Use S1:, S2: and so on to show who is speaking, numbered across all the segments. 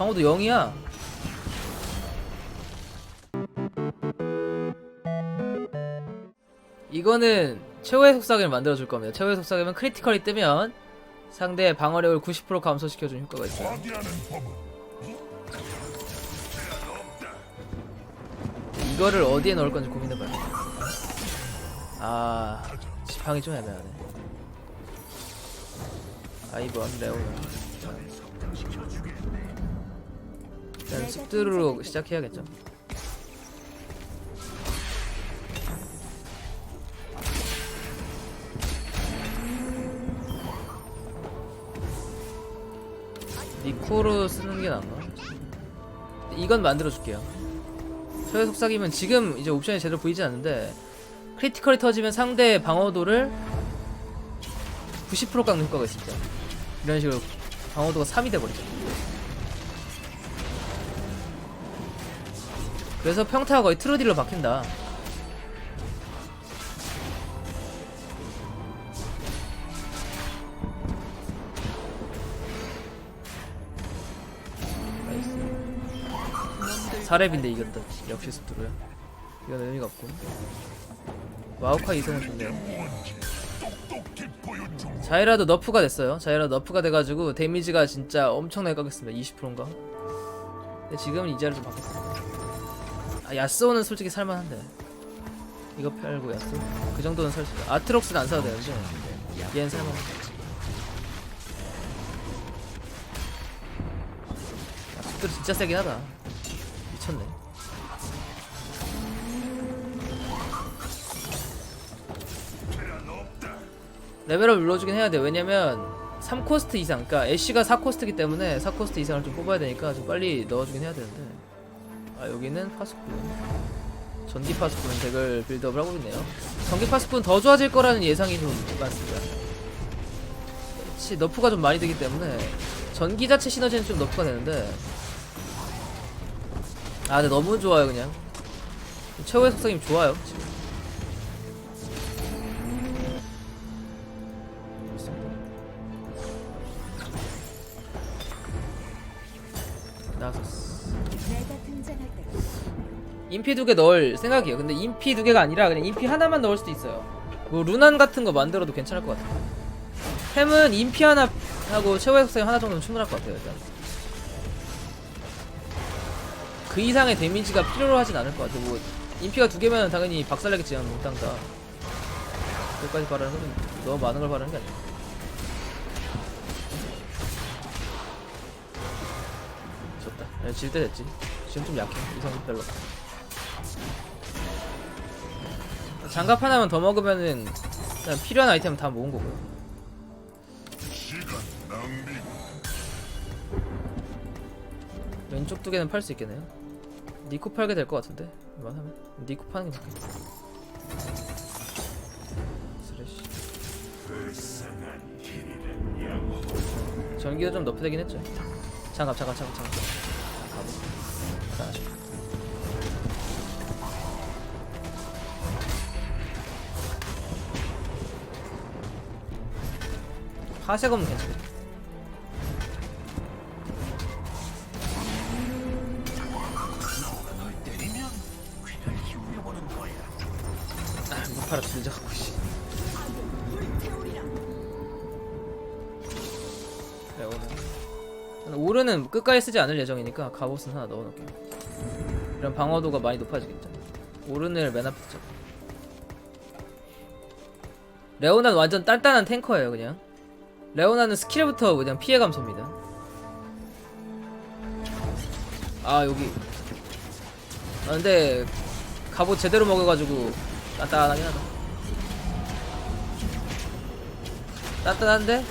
S1: 방어도 0이야 이거는 최후의 속삭임을 만들어줄 겁니다 최후의 속삭임은 크리티컬이 뜨면 상대의 방어력을 90% 감소시켜주는 효과가 있어요 이거를 어디에 넣을 건지 고민해봐요. 아, 지팡이 좀 애매하네. 아이번, 레오나. 일단 습두로 시작해야겠죠. 니코로 쓰는 게 나은가? 이건 만들어줄게요. 최대 속삭임은 지금 이제 옵션이 제대로 보이지 않는데 크리티컬이 터지면 상대의 방어도를 90% 깎는 효과가 있습니다. 이런 식으로 방어도가 3이 돼버리죠. 그래서 평타가 거의 트루딜로 바뀐다. 사렙인데 이겼다. 역시 습두로야. 이건 의미가 없고. 마우카 이성은 좋네요. 자이라도 너프가 됐어요. 자이라 너프가 돼가지고 데미지가 진짜 엄청나게 깎였습니다. 20%인가? 근데 지금은 이자를 좀 바꿨습니다. 아, 야스오는 솔직히 살만한데. 이거 팔고 야스? 그 정도는 살 수 있어. 아트록스는 안 사도 되는데. 얘는 살만해. 아, 속도도 진짜 세긴 하다. 미쳤네. 레벨업 눌러주긴 해야 돼. 왜냐면 3코스트 이상, 그러니까 애쉬가 4코스트기 때문에 4코스트 이상을 좀 뽑아야 되니까 좀 빨리 넣어주긴 해야 되는데. 아 여기는 파수꾼. 전기 파수꾼 덱을 빌드업을 하고 있네요. 전기 파수꾼 더 좋아질 거라는 예상이 좀 많습니다. 그렇지 너프가 좀 많이 되기 때문에 전기 자체 시너지는 좀 너프가 되는데. 아 근데 너무 좋아요 그냥. 최후의 속성임 좋아요 지금. 인피 두 개 넣을 생각이에요. 근데 인피 두 개가 아니라 그냥 인피 하나만 넣을 수도 있어요. 뭐 루난 같은 거 만들어도 괜찮을 것 같아요. 템은 인피 하나 하고 최후의 속성 하나 정도는 충분할 것 같아요. 일단. 그 이상의 데미지가 필요로 하진 않을 것 같아요. 뭐 인피가 두 개면 당연히 박살내겠지만 몽땅 다. 여기까지 바라는 건 너무 많은 걸 바라는 게 아니야. 질 때 됐지. 지금 좀 약해. 이성 별로. 장갑 하나만 더 먹으면은 그냥 필요한 아이템 다 모은 거고요. 왼쪽 두 개는 팔 수 있겠네요. 니코 팔게 될 것 같은데. 이만 하면 니코 파는 게 맞겠다. 쓰레쉬. 전기도 좀 높여되긴 했죠. 장갑, 장갑, 장갑, 장갑. 가보. 하나씩. 하색은 괜찮겠다. 아, 무파라 들져갖고 씨. 그래 오른. 오른은 끝까지 쓰지 않을 예정이니까 갑옷은 하나 넣어놓을게 요. 이런 방어도가 많이 높아지겠죠. 오른을 맨 앞에 두자. 레오나는 완전 단단한 탱커예요, 그냥. 레오나는 스킬부터 그냥 피해 감소입니다. 아 여기. 아 근데 갑옷 제대로 먹어가지고 단단하긴 하다. 단단한데?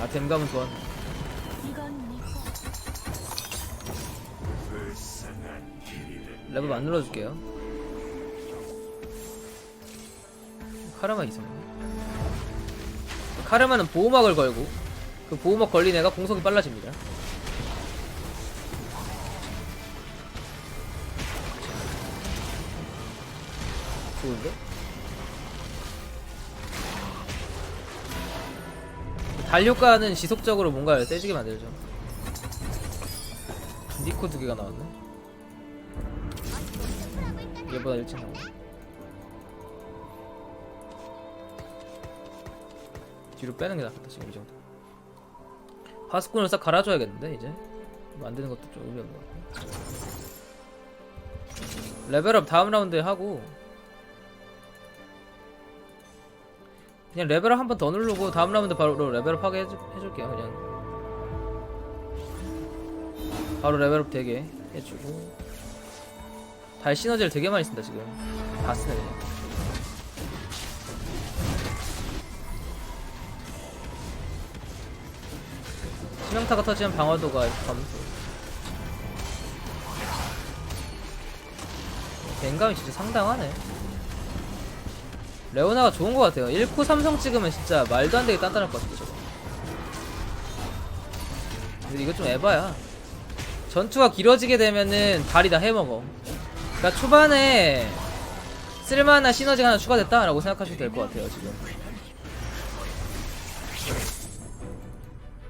S1: 아 댐감은 좋았네. 레벨 안 눌러줄게요. 카르마 이상해. 카르마는 보호막을 걸고 그 보호막 걸린 애가 공속이 빨라집니다. 좋은데? 달 효과는 지속적으로 뭔가 세지게 만들죠. 니코 두 개가 나왔네. 얘보다 일찍 나와. 뒤로 빼는 게 낫겠다 지금 이 정도. 파스콘을 싹 갈아줘야겠는데 이제 만드는 것도 좀 의미 없는 것 같고. 레벨업 다음 라운드에 하고 그냥 레벨업 한 번 더 누르고 다음 라운드 바로 레벨업 하게 해줄, 해줄게요 그냥 바로 레벨업 되게 해주고 달 시너지를 되게 많이 쓴다 지금. 다 쓰네 그냥. 치명타가 터지면 방어도가 감소 뱅감이 진짜 상당하네. 레오나가 좋은 것 같아요. 1코 삼성 찍으면 진짜 말도 안 되게 단단할 것 같아 저거. 근데 이거 좀 에바야. 전투가 길어지게 되면은 발이 다 해먹어 그니까 초반에 쓸만한 시너지가 하나 추가됐다라고 생각하시면 될 것 같아요 지금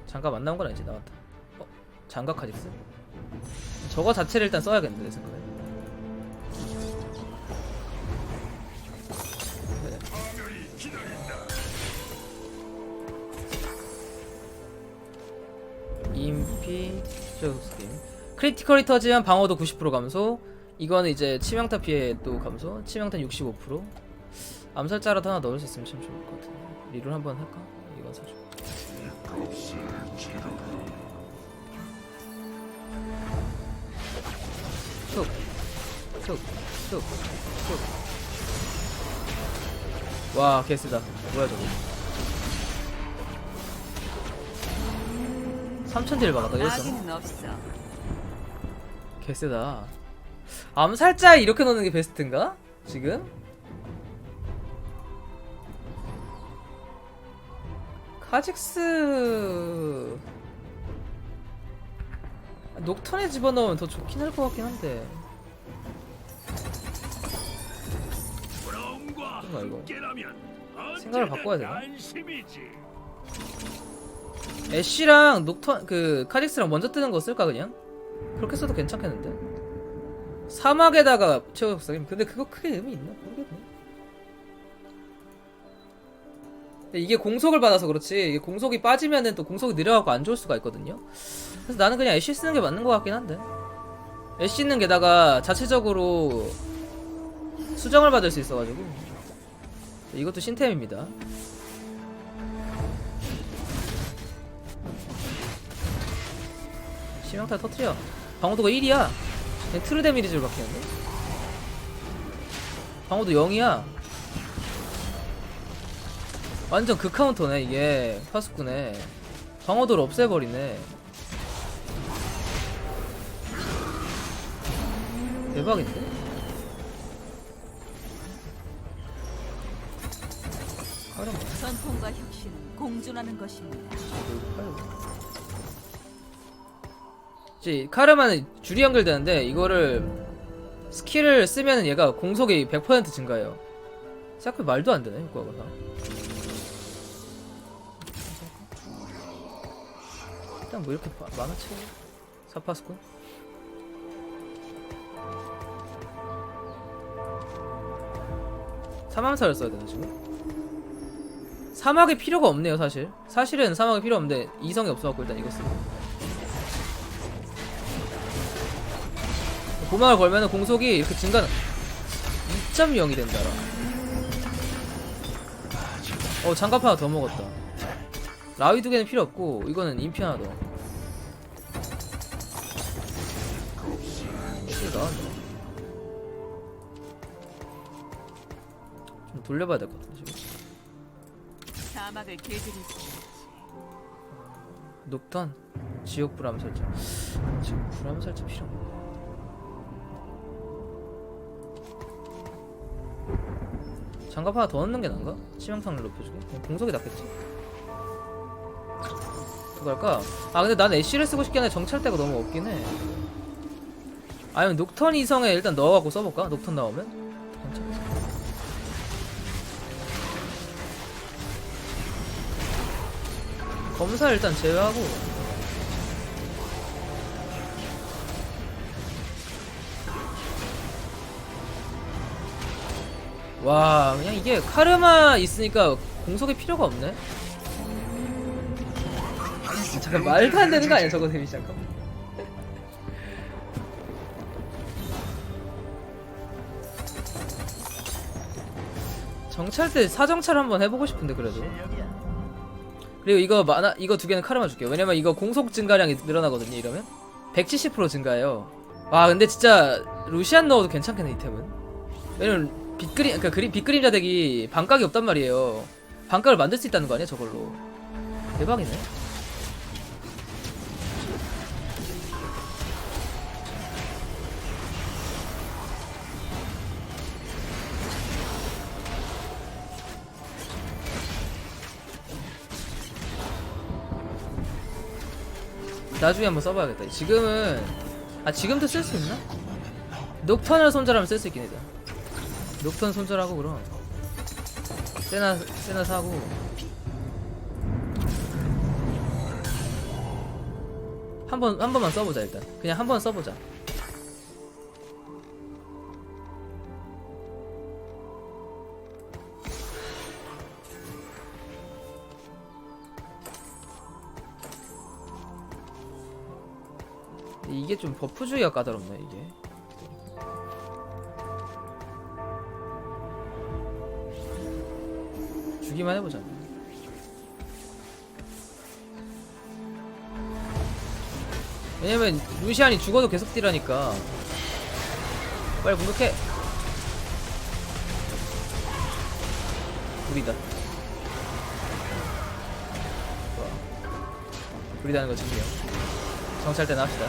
S1: 장갑 안 나온 건 아니지 나왔다 어? 장갑 카직스? 저거 자체를 일단 써야겠는데 내 생각에 네. 인피 스킨 크리티컬이 터지면 방어도 90% 감소 이거는 이제 치명타 피해 또 감소 치명타 65% 암살자라도 하나 넣을 수 있으면 참 좋을 것 같은데 리롤 한번 할까? 이건 사줘 툭, 툭, 툭, 툭. 와, 개쓰다. 뭐야 저거? 3000딜 박았다, 이랬어.
S2: 아기는 없어.
S1: 개쓰다. 암살자에 이렇게 넣는 게 베스트인가? 지금? 카직스 녹턴에 집어넣으면 더 좋긴 할 것 같긴 한데 뭔가 이거 생각을 바꿔야 되나? 애쉬랑 녹턴 그 카직스랑 먼저 뜨는 거 쓸까 그냥? 그렇게 써도 괜찮겠는데? 사막에다가 최고 속삭임 근데 그거 크게 의미 있나? 모르겠네. 이게 공속을 받아서 그렇지 이게 공속이 빠지면은 또 공속이 느려갖고 안 좋을 수가 있거든요. 그래서 나는 그냥 애쉬 쓰는 게 맞는 것 같긴 한데. 애쉬는 게다가 자체적으로 수정을 받을 수 있어가지고. 이것도 신템입니다. 치명타 터트려. 방어도가 1이야 그냥 트루 데미지를 받겠는데 방어도 0이야. 완전 극카운터네 이게. 파수꾼에. 방어도를 없애버리네. 대박인데? 뭐?
S2: 전통과 혁신은 공존하는 것입니다.
S1: 이제 카르마는 줄이 연결되는데 이거를 스킬을 쓰면은 얘가 공속이 100% 증가해요. 생각해 말도 안 되네 효과가 다. 일단 뭐 이렇게 마- 많아치 사파스콘. 사망사를 써야 되나 지금? 사막이 필요가 없네요 사실. 사실은 사막이 필요 없는데 이성이 없어갖고 일단 이거 쓰고. 보막을 걸면은 공속이 이렇게 증가 2.0이 된다라. 어 장갑 하나 더 먹었다. 라위 두 개는 필요 없고 이거는 인피 하나 더. 나왔네. 좀 돌려봐야 될 것 같아 지금. 녹턴 지옥 불암살자. 지금 불암살자 필요 없네. 장갑 하나 더 넣는 게 나은가? 치명상을 높여주게? 그냥 공속이 낫겠지? 그거 할까? 아 근데 난 애쉬를 쓰고 싶긴 한데 정찰대가 너무 없긴 해 아니면 녹턴 이성에 일단 넣어갖고 써볼까? 녹턴 나오면? 괜찮겠어 검사 일단 제외하고 와 그냥 이게 카르마 있으니까 공속이 필요가 없네. 잠깐 말도 안 되는 거 아니야 저거 데미지 잠깐. 정찰 때 사정찰 한번 해보고 싶은데 그래도. 그리고 이거 만화 이거 두 개는 카르마 줄게요. 왜냐면 이거 공속 증가량이 늘어나거든요 이러면. 170% 증가해요. 와 근데 진짜 루시안 넣어도 괜찮겠네 이템은. 왜냐면 빛그림 그러니까 그림 빛그림자 덱이 반각이 없단 말이에요 반각을 만들 수 있다는 거 아니야 저걸로 대박이네 나중에 한번 써봐야겠다. 지금은 아 지금도 쓸 수 있나? 녹턴을 손절하면 쓸 수 있긴 해. 녹턴 손절하고 그럼 세나 세나 사고 한 번 한 번만 써보자 일단. 그냥 한 번 써보자. 이게 좀 버프주의가 까다롭네 이게 주기만 해보자. 왜냐면 루시안이 죽어도 계속 딜하니까. 빨리 공격해. 불이다. 불이다는 거 증명 정찰 때나 합시다.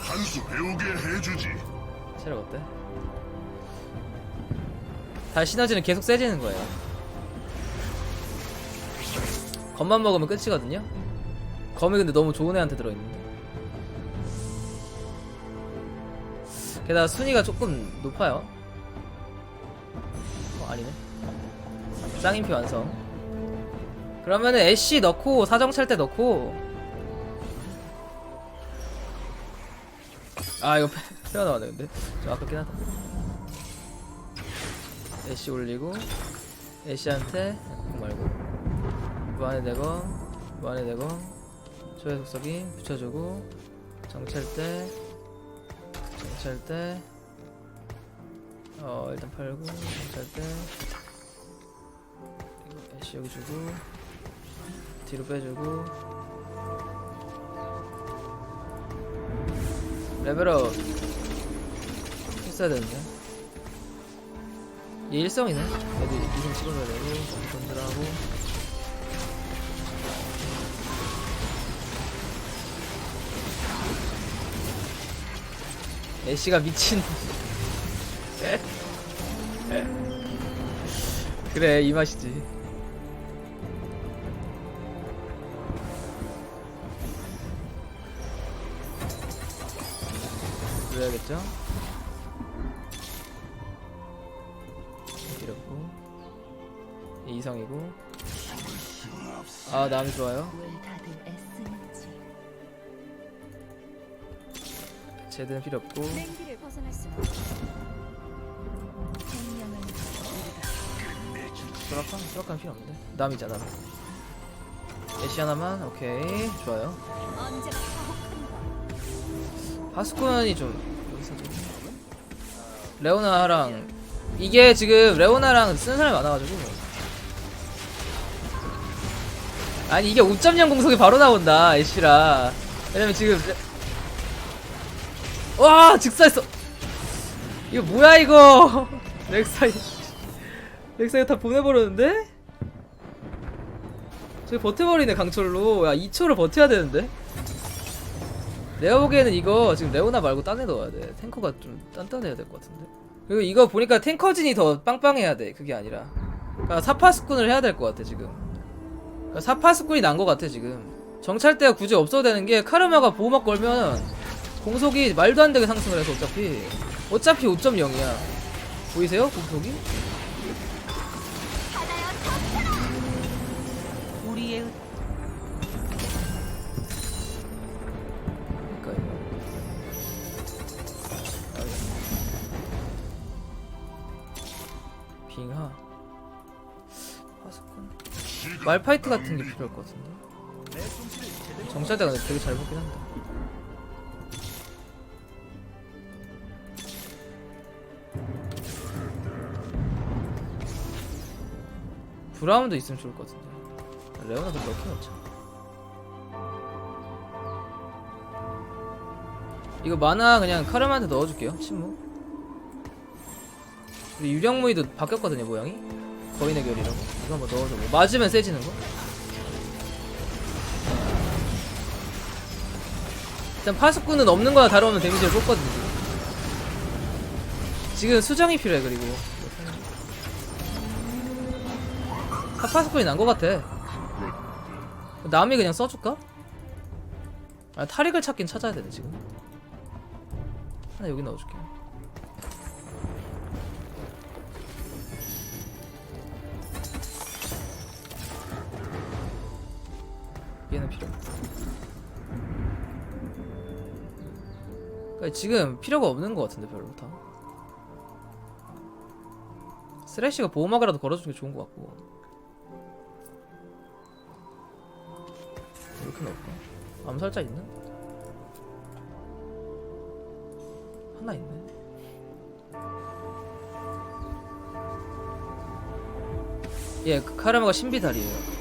S3: 한수 배우게 해주지.
S1: 체력 어때? 다 시너지는 계속 세지는 거예요. 검만 먹으면 끝이거든요. 검이 근데 너무 좋은 애한테 들어있는데. 게다가 순위가 조금 높아요. 어 아니네. 쌍인표 완성. 그러면은 애쉬 넣고 사정찰 때 넣고 아 이거 페어 나왔네 근데 좀 아깝긴 하다 애쉬 올리고 애쉬한테 공 말고. 무한의 대검 무한의 대검. 초회 속삭이 붙여주고 정찰 때 정찰 때 어 일단 팔고 정찰 때. 애쉬 여기 주고 뒤로 빼주고. 레벨업. 했어야 되는데 얘 일성이네. 얘도 이성 찍어줘야 되고 건들하고. 애쉬가 미친. 그래 이 맛이지. 그래야겠죠? 이성이고. 아 나음이 좋아요. 제드는 필요 없고. 수락한? 수락한 필요 없는데? 남이잖아 남. 애쉬 하나만? 오케이. 좋아요. 파스콘이 좀 여기서 좀 레오나랑 이게 지금 레오나랑 쓰는 사람이 많아가지고 아니 이게 5.0 공속이 바로 나온다 애쉬라 왜냐면 지금 레... 와 직사했어 이거 뭐야 이거 렉사이 렉사이 다 보내버렸는데? 저기 버텨버리네 강철로 야 2초를 버텨야 되는데 내가 보기에는 이거 지금 레오나 말고 딴 애 넣어야 돼. 탱커가 좀 단단해야 될 것 같은데. 그리고 이거 보니까 탱커진이 더 빵빵해야 돼. 그게 아니라. 그러니까 사파스꾼을 해야 될 것 같아 지금. 그러니까 사파스꾼이 난 것 같아 지금. 정찰대가 굳이 없어도 되는 게 카르마가 보호막 걸면 공속이 말도 안 되게 상승을 해서 어차피. 어차피 5.0이야. 보이세요? 공속이? 우리의 그러니까 아, 예. 빙하. 말파이트 같은 게 필요할 것 같은데? 정찰대가 되게 잘 먹긴 한다. 브라운도 있으면 좋을 것 같은데. 레오나도 넣긴 넣자. 이거 만화 그냥 카르마한테 넣어줄게요 침묵 유령무이도 바뀌었거든요 모양이 거인의 결이라고? 이거 한번 넣어줘. 뭐 맞으면 세지는 거? 일단 파수꾼은 없는 거나 다름없는 데미지를 뽑거든요 지금. 지금 수정이 필요해 그리고. 파- 파수꾼이 난 거 같아. 남이 그냥 써줄까? 아 탈익을 찾긴 찾아야 되네 지금. 하나 여기 넣어줄게 얘는 필요. 그러니까 지금 필요가 없는 것 같은데 별로 다. 쓰레쉬가 보호막이라도 걸어주는 게 좋은 것 같고. 이렇게 넣을까? 암살자 있나? 하나 있네. 예, 그 카르마가 신비달이에요.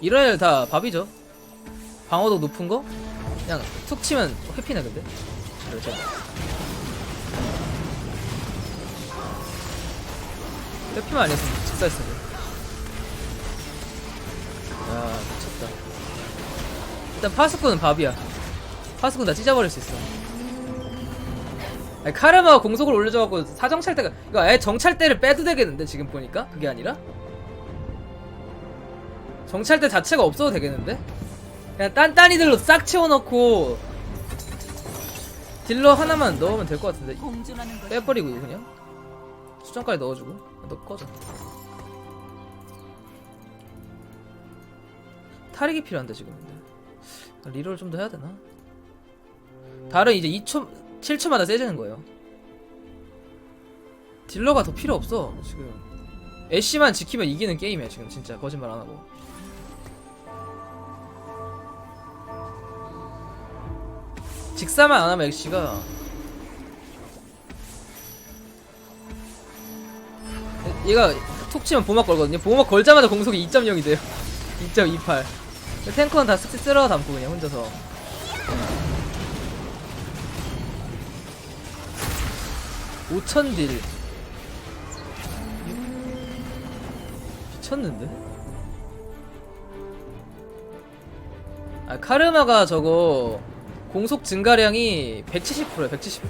S1: 이런 애들 다 밥이죠. 방어도 높은 거? 그냥 툭 치면 회피네 근데. 그렇죠. 회피만 아니었으면 직사했을 텐데. 야 미쳤다. 일단 파스코는 밥이야. 파스코 나 찢어버릴 수 있어. 아니, 카르마가 공속을 올려줘갖고 사정찰대가 이거 아예 정찰대를 빼도 되겠는데 지금 보니까 그게 아니라 정찰대 자체가 없어도 되겠는데? 그냥 딴딴이들로 싹 채워넣고 딜러 하나만 넣으면 될 것 같은데. 빼버리고 이거 그냥? 수정까지 넣어주고? 너 꺼져. 탈익이 필요한데 지금 근데 리롤 좀 더 해야 되나? 달은 이제 2초 7초마다 세지는 거예요. 딜러가 더 필요 없어 지금. 애쉬만 지키면 이기는 게임이야 지금. 진짜 거짓말 안 하고 직사만 안 하면 애쉬가 얘가 툭 치면 보막 걸거든요. 보막 걸자마자 공속이 2.0이 돼요. 2.28. 탱커는 다 쓸- 쓸어 담고 그냥 혼자서. 오천 딜. 미쳤는데? 아 카르마가 저거 공속 증가량이 170%야 170%.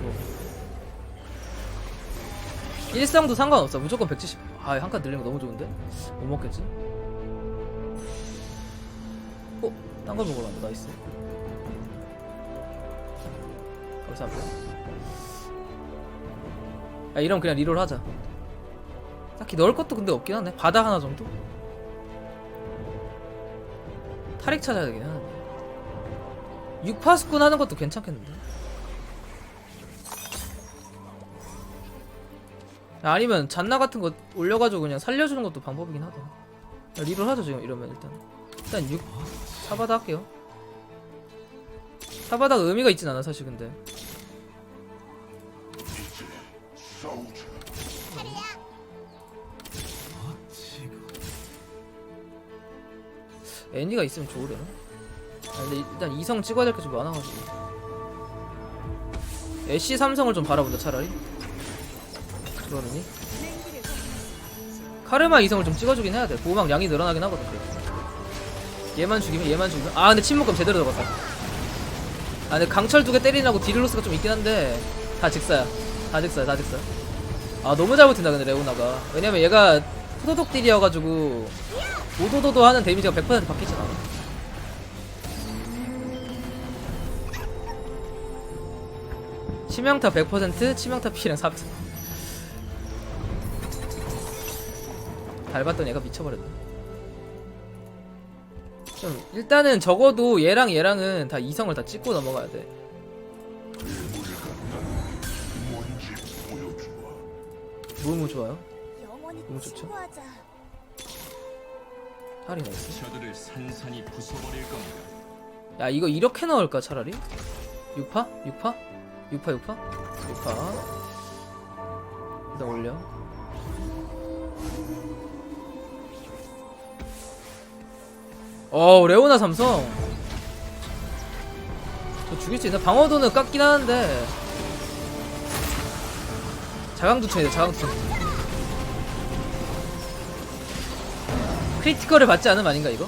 S1: 일성도 상관없어 무조건 170 아 한 칸 늘리는 거 너무 좋은데? 못 먹겠지? 어? 딴 걸 먹으러 간다 나이스 감사합니다 야 이러면 그냥 리롤 하자 딱히 넣을 것도 근데 없긴 하네 바닥 하나 정도? 탈익 찾아야 되긴 하는데 6파수꾼 하는 것도 괜찮겠는데 아니면 잔나 같은 거 올려가지고 그냥 살려주는 것도 방법이긴 하다. 야, 리롤 하죠 지금 이러면 일단. 일단 6 사바다 할게요. 사바다가 의미가 있진 않아 사실 근데.
S3: 싸우자.
S1: 애니가 있으면 좋으려나? 아, 근데 일단 이성 찍어야 될 게 좀 많아가지고. 애쉬 삼성을 좀 바라본다 차라리. 그러느니. 카르마 이성을 좀 찍어주긴 해야 돼. 보호막 양이 늘어나긴 하거든. 그래도. 얘만 죽이면 얘만 죽이면. 아 근데 침묵감 제대로 들어갔다. 아 근데 강철 두 개 때리라고 딜로스가 좀 있긴 한데 다 직사야. 다 직사야, 다 직사. 아 너무 잘 버틴다 근데 레오나가. 왜냐면 얘가 후도독 딜이어가지고 오도도도 하는 데미지가 100% 바뀌진 않아. 치명타 100% 치명타 피해량 4 닮았던 얘가 미쳐버렸네. 좀 일단은 적어도 얘랑 얘랑은 다 이성을 다 찍고 넘어가야 돼.
S3: 보여주마.
S1: 너무 좋아요. 너무 좋죠.
S4: 친구하자.
S1: 할인 나이스
S5: 겁니다.
S1: 야 이거 이렇게 넣을까 차라리? 6파? 6파? 6파 6파? 6파 일단 올려 어 레오나 삼성 저 죽일 수 있나? 방어도는 깎긴 하는데 자강두천이다 자강두천 크리티컬을 받지 않음 아닌가 이거?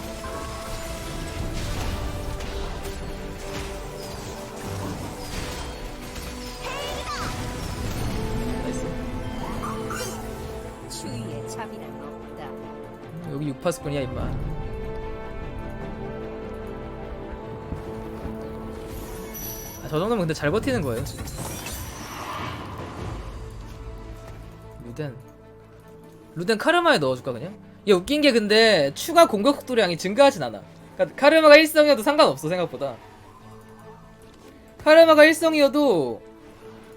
S1: 파스권이야 임마. 아, 저 정도면 근데 잘 버티는 거예요. 루덴. 루덴 카르마에 넣어줄까 그냥? 이게 웃긴 게 근데 추가 공격 속도량이 증가하진 않아. 그러니까 카르마가 1성이어도 상관없어 생각보다. 카르마가 1성이어도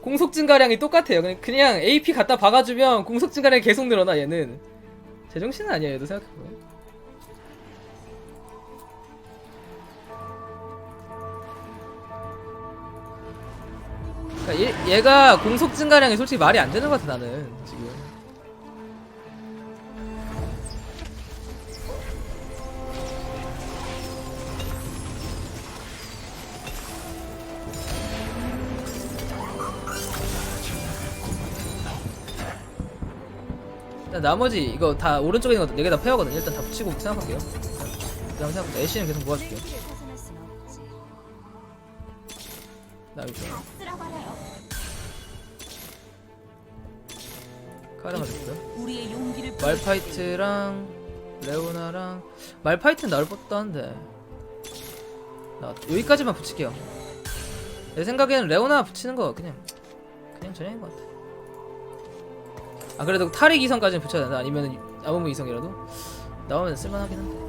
S1: 공속 증가량이 똑같아요. 그냥 AP 갖다 박아주면 공속 증가량이 계속 늘어나 얘는 제정신은 아니야 얘도 생각해보면. 그러니까 얘, 얘가 공속 증가량이 솔직히 말이 안 되는 것 같아 나는 지금 나머지 이거 다 오른쪽에 있는 거 4개 다 페어거든요. 일단 다 붙이고 생각할게요. 그다음 생각할게요 애쉬는 계속 모아줄게요. 나
S4: 쓸어버려요.
S1: 카르마 됐고요.
S2: 우리의 용기를
S1: 말파이트랑 레오나랑 말파이트는 나올 법도 한데 나 여기까지만 붙일게요. 내 생각에는 레오나 붙이는 거 그냥 그냥 전형인 것 같아 아 그래도 탈익 이성까지는 붙여야 된다 아니면 아무무 이성이라도? 나오면 쓸만하긴 한데.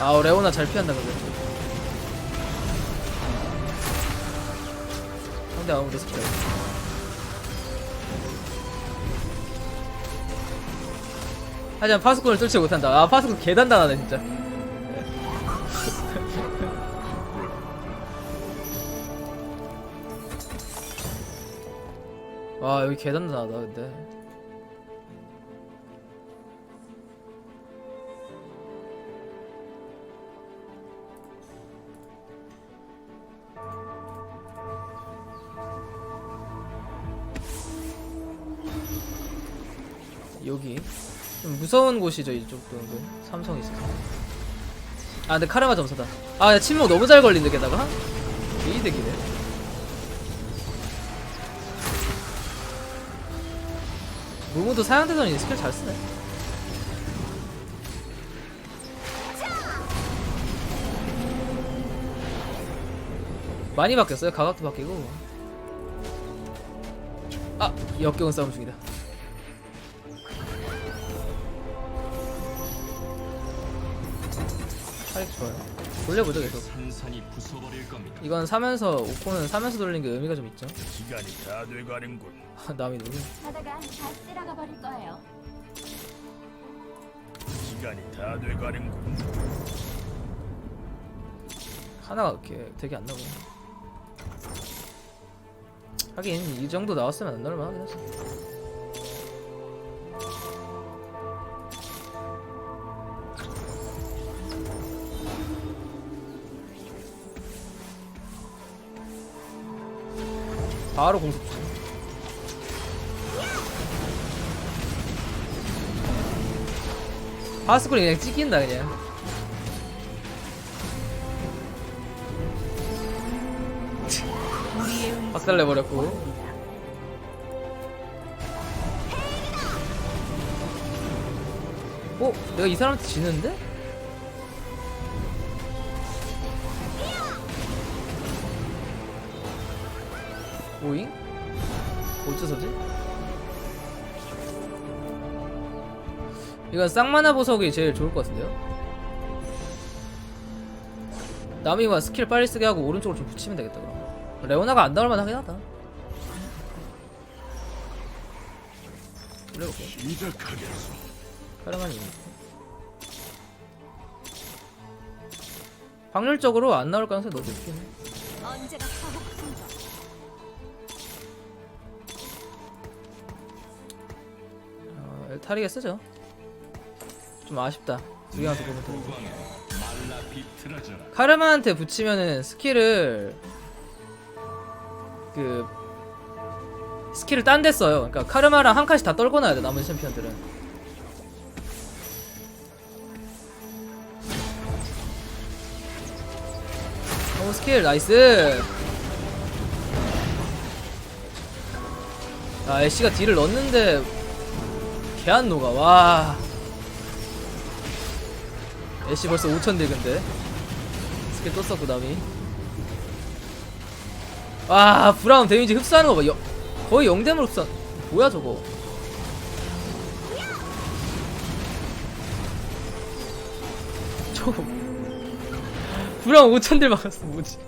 S1: 아 레오나 잘 피한다 근데 상대 아무도 스킬 하지만 파스콘을 뚫지 못한다. 아 파스콘 개단단하네 진짜 와 여기 개단단하다 근데. 여기. 좀 무서운 곳이죠 이쪽도. 은근 삼성이 있어서 아 근데 카르마 점수다. 아 야, 침묵 너무 잘 걸린데 게다가? 개이득이네 무무도 사양대전이 스킬 잘 쓰네. 많이 바뀌었어요. 가각도 바뀌고. 아 역겨운 싸움 중이다. 타릭 좋아요. 돌려보죠 계속
S5: 산산이 부숴버릴 겁니다.
S1: 이건 사면서 오코는 사면서 돌리는 게 의미가 좀 있죠
S6: 시간이 다 돼가는군.
S1: 남이 누구
S4: 하다가 다 쓸어가 버릴 거예요.
S6: 시간이 다 돼가는군.
S1: 하나가 이렇게 되게 안 나오네 하긴 이 정도 나왔으면 안 나올 만 하긴 하지 바로 공속 중 파스쿨이 그냥 찍힌다 그냥 박살내버렸고 어? 내가 이 사람한테 지는데? 오잉? 어째서지? 이건 쌍마나 보석이 제일 좋을 것 같은데요? 남이와 스킬 빨리 쓰게 하고 오른쪽으로 좀 붙이면 되겠다 그럼 레오나가 안 나올 만 하긴 하다 그래 볼게
S3: 시작하겠소.
S1: 카르만 이 확률적으로 안 나올 가능성이 너무 높긴 해
S4: 언제가
S1: 타리게 쓰죠 좀 아쉽다 두 개만 더 보면. 카르마한테 붙이면은 스킬을 그 스킬을 딴 데 써요. 그러니까 카르마랑 한 칸씩 다 떨고 놔야 돼 남은 챔피언들은. 오 스킬 나이스. 아 애쉬가 딜을 넣었는데 개안 녹아 와. 애쉬 벌써 5천 딜 근데. 스킬 또 썼고 남이. 와 브라운 데미지 흡수하는 거봐. 거의 0댐을 흡수 뭐야 저거. 저거. 브라운 5천딜 막았어 뭐지